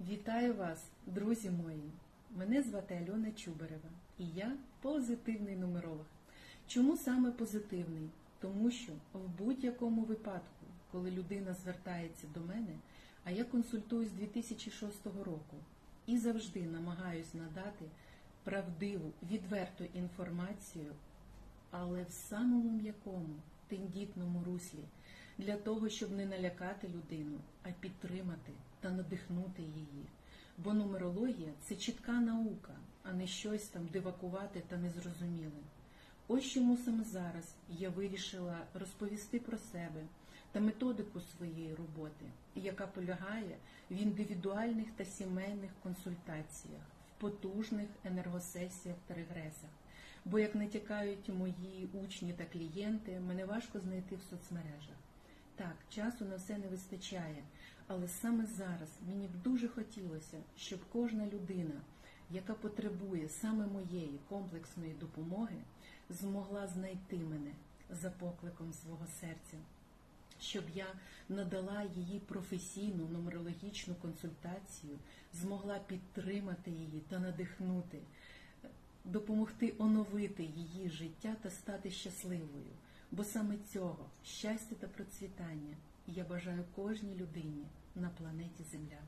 Вітаю вас, друзі мої! Мене звати Альона Чубарева і я позитивний нумеролог. Чому саме позитивний? Тому що в будь-якому випадку, коли людина звертається до мене, а я консультую з 2006 року і завжди намагаюсь надати правдиву, відверту інформацію, але в самому м'якому, тендітному руслі, для того, щоб не налякати людину, а підтримати та надихнути її. Бо нумерологія це чітка наука, а не щось там дивакувати та незрозуміле. Ось чому саме зараз я вирішила розповісти про себе та методику своєї роботи, яка полягає в індивідуальних та сімейних консультаціях, в потужних енергосесіях та регресах. Бо, як натякають мої учні та клієнти, мене важко знайти в соцмережах. Так, часу на все не вистачає, але саме зараз мені б дуже хотілося, щоб кожна людина, яка потребує саме моєї комплексної допомоги, змогла знайти мене за покликом свого серця, щоб я надала її професійну нумерологічну консультацію, змогла підтримати її та надихнути, допомогти оновити її життя та стати щасливою. Бо саме цього щастя та процвітання я бажаю кожній людині на планеті Земля.